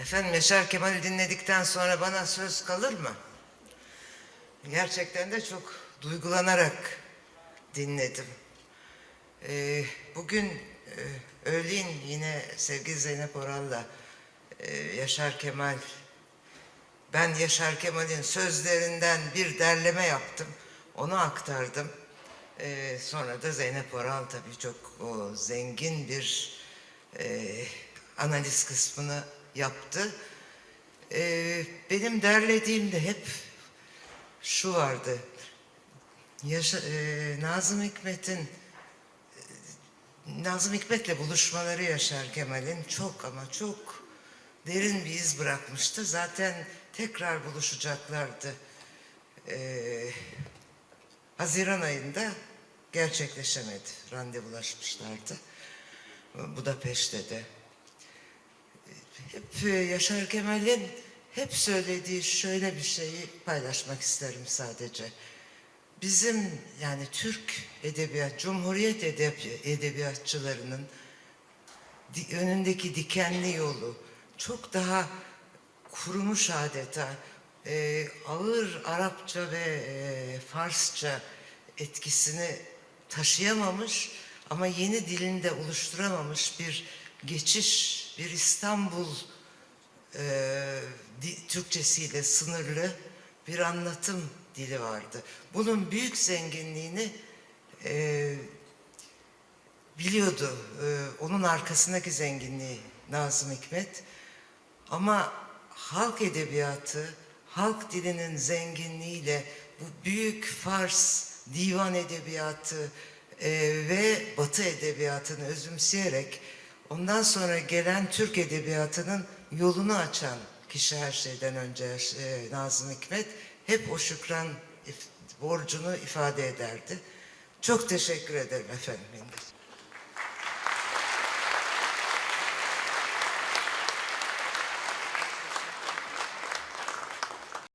Efendim Yaşar Kemal'i dinledikten sonra bana söz kalır mı? Gerçekten de çok duygulanarak dinledim. Ee, bugün e, öğleyin yine sevgili Zeynep Oral'la e, Yaşar Kemal, ben Yaşar Kemal'in sözlerinden bir derleme yaptım. Onu aktardım. Ee, sonra da Zeynep Oral tabii çok o zengin bir e, analiz kısmını yaptı. Ee, benim derlediğimde hep şu vardı. Yaşa, e, Nazım Hikmet'in e, Nazım Hikmet'le buluşmaları Yaşar Kemal'in çok ama çok derin bir iz bırakmıştı. Zaten tekrar buluşacaklardı. Ee, Haziran ayında gerçekleşemedi. Randevulaşmışlardı. Budapeşte de. Hep e, Yaşar Kemal'in hep söylediği şöyle bir şeyi paylaşmak isterim sadece. Bizim yani Türk edebiyat, Cumhuriyet edebi- edebiyatçılarının önündeki dikenli yolu çok daha kurumuş adeta e, ağır Arapça ve e, Farsça etkisini taşıyamamış ama yeni dilinde oluşturamamış bir geçiş, bir İstanbul e, di- Türkçesiyle sınırlı bir anlatım dili vardı. Bunun büyük zenginliğini e, biliyordu. Ee, onun arkasındaki zenginliği Nazım Hikmet. Ama halk edebiyatı, halk dilinin zenginliğiyle bu büyük Fars, divan edebiyatı e, ve Batı edebiyatını özümseyerek ondan sonra gelen Türk edebiyatının yolunu açan kişi her şeyden önce e, Nazım Hikmet hep o şükran borcunu ifade ederdi. Çok teşekkür ederim efendim.